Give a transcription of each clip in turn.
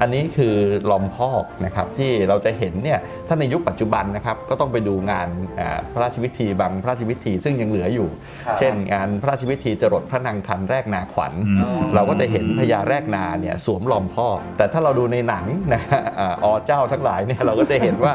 อันนี้คือลอมพอกนะครับที่เราจะเห็นเนี่ยถ้าในยุคปัจจุบันนะครับก็ต้องไปดูงานอ่าพระราชพิธีบางพระราชพิธีซึ่งยังเหลืออยู่ครับเช่น งานพระราชพิธีจรดพระนางคันแรกนาขวัญอืมเราก็จะเห็นพญาแรกนาเนี่ยสวมลอมพอกแต่ถ้าเราดูในหนังนะฮะอ่าอเจ้าทั้งหลายเนี่ยเราก็จะเห็นว่า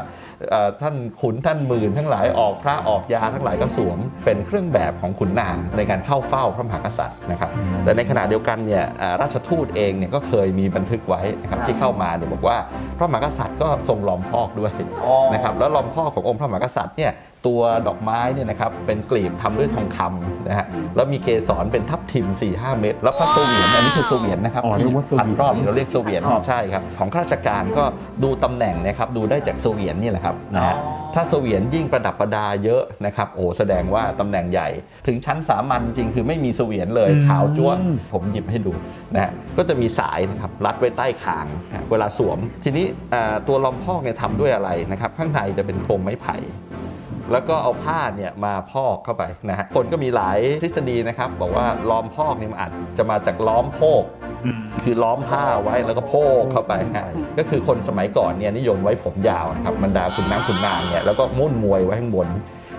เอ่อท่านขุนท่านหมื่นทั้งหลายออกพระออกยาทั้งหลายก็สวมเป็นเครื่องแบบของขุนนางในการเข้าเฝ้าพระมหากษัตริย์นะครับแต่ในขณะเดียวกันเนี่ยอ่าราชทูตเองเนี่ยก็เคยมีบันทึกไว้นะครับที่เข้ามาเนี่ยบอกว่าพระมหากษัตริย์ก็ทรงลอมพอกด้วยอ๋อนะครับแล้วลอมพอกขององค์พระมหากษัตริย์เนี่ยตัวดอกไม้เนี่ยนะครับเป็นกลีบทำด้วยทองคำนะฮะแล้วมีเกสรเป็นทับทิม 4-5 เม็ดแล้วพระโซเวียนอันนี้คือโซเวียนนะครับอ๋อที่เรียกว่าโซเวียนพันรอบเราเรียกโซเวียนครับใช่ครับของข้าราชการก็ดูตำแหน่งนะครับดูได้จากโซเวียนนี่แหละครับนะฮะอ๋อถ้าโซเวียนยิ่งประดับประดาเยอะนะครับโอ้แสดงว่าตำแหน่งใหญ่ ถึงชั้นสามัญจริงคือไม่มีโซเวียนเลยขาวจ้วงผมหยิบให้ดูนะฮะก็จะมีสายนะครับรัดไว้ใต้คางนะฮะเวลาสวม ทีนี้อ่าตัวลอมพอกเนี่ยทำด้วยอะไรนะครับข้างในจะเป็นโครงไม้ไผ่แล้วก็เอาผ้าเนี่ยมาพอกเข้าไปนะฮะคนก็มีหลายทฤษฎีนะครับ บอกว่าล้อมพอกเนี่ยมันอาจจะมาจากล้อมโพกอืมคือล้อมผ้าไว้แล้วก็โพกเข้าไปฮะก็คือคนสมัยก่อนเนี่ยนิยมไว้ผมยาวนะครับบรรดาคุณน้ำคุณนางเนี่ยแล้วก็มุ่นมวยไว้ข้างบน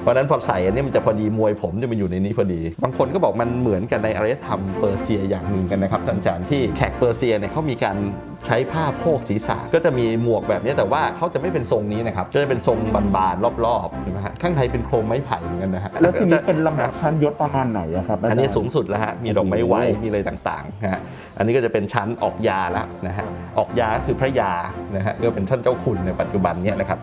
เพราะฉะนั้นพอใส่อันนี้มันจะพอดีมวยผมจะมาอยู่ในนี้พอดี บางคนก็บอกมันเหมือนกันในอารยธรรมเปอร์เซียอย่างหนึ่งกันนะครับท่านอาจารย์ที่แขกเปอร์เซียเนี่ยเขามีการใช้ผ้าโพกศีรษะก็จะมีหมวกแบบนี้แต่ว่าเขาจะไม่เป็นทรงนี้นะครับจะเป็นทรงบานๆรอบๆใช่ไหมฮะข้างในเป็นโครงไม้ไผ่เหมือนกันนะฮะแล้วทีนี้เป็นลำดับชั้นยศประมาณไหนอะครับาจารย์อันนี้สูงสุดแล้วฮะมีดอกไม้ไหวโอ้โหมีอะไรต่างๆนะฮะอันนี้ก็จะเป็นชั้นออกยาแล้วนะฮะออกยาก็คือพระยานะฮะก็เป็นท่านเจ้าคุณในปัจจุบันเนี่ยนะครับ